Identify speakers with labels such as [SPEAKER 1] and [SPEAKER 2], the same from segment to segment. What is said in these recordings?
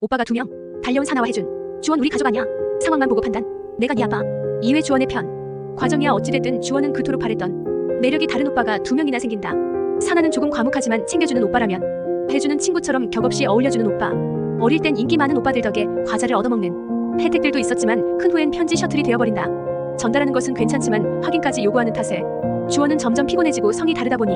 [SPEAKER 1] 오빠가 두 명. 달려온 사나와 혜준. 주원 우리 가족 아니야. 상황만 보고 판단. 내가 네 아빠. 이회 주원의 편. 과정이야 어찌됐든 주원은 그토록 바랬던 매력이 다른 오빠가 두 명이나 생긴다. 사나는 조금 과묵하지만 챙겨주는 오빠라면 혜준은 친구처럼 격없이 어울려주는 오빠. 어릴 땐 인기 많은 오빠들 덕에 과자를 얻어먹는 혜택들도 있었지만 큰 후엔 편지 셔틀이 되어버린다. 전달하는 것은 괜찮지만 확인까지 요구하는 탓에 주원은 점점 피곤해지고 성이 다르다 보니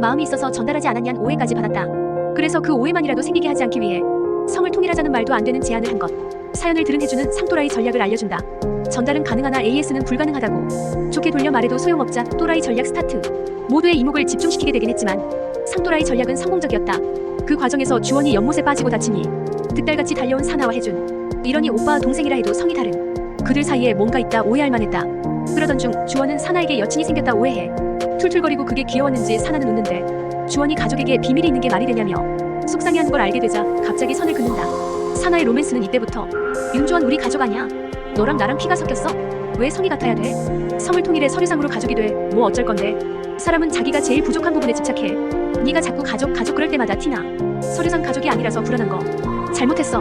[SPEAKER 1] 마음이 있어서 전달하지 않았냐는 오해까지 받았다. 그래서 그 오해만이라도 생기게 하지 않기 위해 성을 통일하자는 말도 안 되는 제안을 한 것. 사연을 들은 혜주는 상또라이 전략을 알려준다. 전달은 가능하나 AS는 불가능하다고. 좋게 돌려 말해도 소용없자 또라이 전략 스타트. 모두의 이목을 집중시키게 되긴 했지만 상또라이 전략은 성공적이었다. 그 과정에서 주원이 연못에 빠지고 다치니 득달같이 달려온 사나와 혜준. 이러니 오빠와 동생이라 해도 성이 다른. 그들 사이에 뭔가 있다 오해할 만했다. 그러던 중 주원은 사나에게 여친이 생겼다 오해해. 툴툴거리고 그게 귀여웠는지 사나는 웃는데 주원이 가족에게 비밀이 있는 게 말이 되냐며 속상해하는 걸 알게 되자 갑자기 선을 긋는다. 사나의 로맨스는 이때부터 윤주원 우리 가족 아니야. 너랑 나랑 피가 섞였어? 왜 성이 같아야 돼? 성을 통일해 서류상으로 가족이 돼. 뭐 어쩔 건데? 사람은 자기가 제일 부족한 부분에 집착해. 네가 자꾸 가족 가족 그럴 때마다 티나. 서류상 가족이 아니라서 불안한 거. 잘못했어.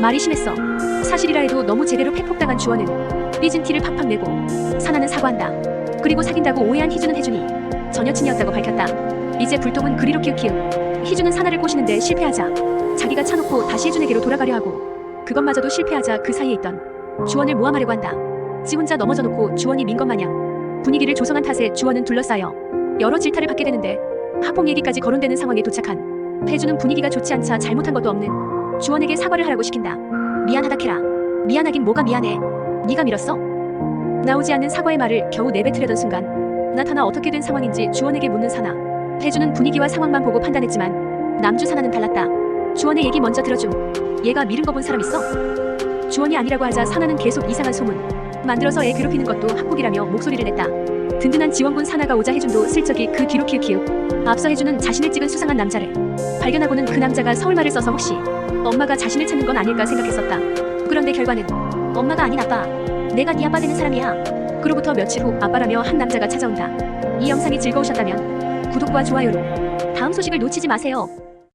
[SPEAKER 1] 말이 심했어. 사실이라 해도 너무 제대로 팩폭당한 주원은 삐진 티를 팍팍 내고 사나는 사과한다. 그리고 사귄다고 오해한 희주는 혜준이 전 여친이었다고 밝혔다. 이제 불똥은 그리로 키우키우. 희주는 사나를 꼬시는데 실패하자 자기가 차놓고 다시 혜준에게로 돌아가려 하고 그것마저도 실패하자 그 사이에 있던 주원을 모함하려고 한다. 지 혼자 넘어져 놓고 주원이 민 것 마냥 분위기를 조성한 탓에 주원은 둘러싸여 여러 질타를 받게 되는데 학폭 얘기까지 거론되는 상황에 도착한 혜주는 분위기가 좋지 않자 잘못한 것도 없는 주원에게 사과를 하라고 시킨다. 미안하다 캐라. 미안하긴 뭐가 미안해. 네가 밀었어? 나오지 않는 사과의 말을 겨우 내뱉으려던 순간 나타나 어떻게 된 상황인지 주원에게 묻는 사나. 혜주는 분위기와 상황만 보고 판단했지만 남주 사나는 달랐다. 주원의 얘기 먼저 들어줌. 얘가 미른 거본 사람 있어? 주원이 아니라고 하자 사나는 계속 이상한 소문. 만들어서 애 괴롭히는 것도 학폭이라며 목소리를 냈다. 든든한 지원군 사나가 오자 혜준도 슬쩍이 그 뒤로 키우키우. 앞서 혜준은 자신을 찍은 수상한 남자를 발견하고는 그 남자가 서울말을 써서 혹시 엄마가 자신을 찾는 건 아닐까 생각했었다. 그런데 결과는 엄마가 아닌 아빠. 내가 네 아빠 되는 사람이야. 그로부터 며칠 후 아빠라며 한 남자가 찾아온다. 이 영상이 즐거우셨다면 구독과 좋아요로 다음 소식을 놓치지 마세요.